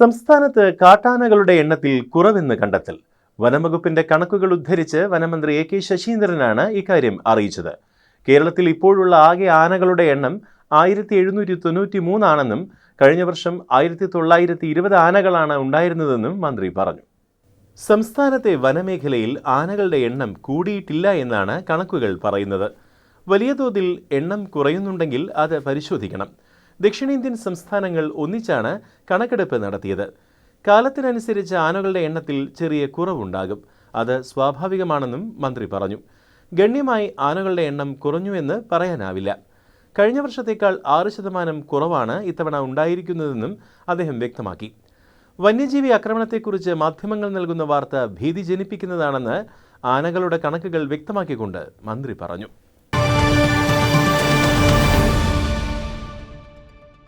സംസ്ഥാനത്ത് കാട്ടാനകളുടെ എണ്ണത്തിൽ കുറവെന്ന് കണ്ടെത്തൽ. വനംവകുപ്പിന്റെ കണക്കുകൾ ഉദ്ധരിച്ച് വനമന്ത്രി എ കെ ശശീന്ദ്രനാണ് ഇക്കാര്യം അറിയിച്ചത്. കേരളത്തിൽ ഇപ്പോഴുള്ള ആകെ ആനകളുടെ എണ്ണം ആയിരത്തി എഴുന്നൂറ്റി തൊണ്ണൂറ്റി മൂന്നാണെന്നും കഴിഞ്ഞ വർഷം ആയിരത്തി തൊള്ളായിരത്തി ഇരുപത് ആനകളാണ് ഉണ്ടായിരുന്നതെന്നും മന്ത്രി പറഞ്ഞു. സംസ്ഥാനത്തെ വനമേഖലയിൽ ആനകളുടെ എണ്ണം കൂടിയിട്ടില്ല എന്നാണ് കണക്കുകൾ പറയുന്നത്. വലിയ തോതിൽ എണ്ണം കുറയുന്നുണ്ടെങ്കിൽ അത് പരിശോധിക്കണം. ദക്ഷിണേന്ത്യൻ സംസ്ഥാനങ്ങൾ ഒന്നിച്ചാണ് കണക്കെടുപ്പ് നടത്തിയത്. കാലത്തിനനുസരിച്ച് ആനകളുടെ എണ്ണത്തിൽ ചെറിയ കുറവുണ്ടാകും. അത് സ്വാഭാവികമാണെന്നും മന്ത്രി പറഞ്ഞു. ഗണ്യമായി ആനകളുടെ എണ്ണം കുറഞ്ഞുവെന്ന് പറയാനാവില്ല. കഴിഞ്ഞ വർഷത്തേക്കാൾ ആറ് ശതമാനം കുറവാണ് ഇത്തവണ ഉണ്ടായിരിക്കുന്നതെന്നും അദ്ദേഹം വ്യക്തമാക്കി. വന്യജീവി ആക്രമണത്തെക്കുറിച്ച് മാധ്യമങ്ങൾ നൽകുന്ന വാർത്ത ഭീതി ജനിപ്പിക്കുന്നതാണെന്ന് ആനകളുടെ കണക്കുകൾ വ്യക്തമാക്കിക്കൊണ്ട് മന്ത്രി പറഞ്ഞു.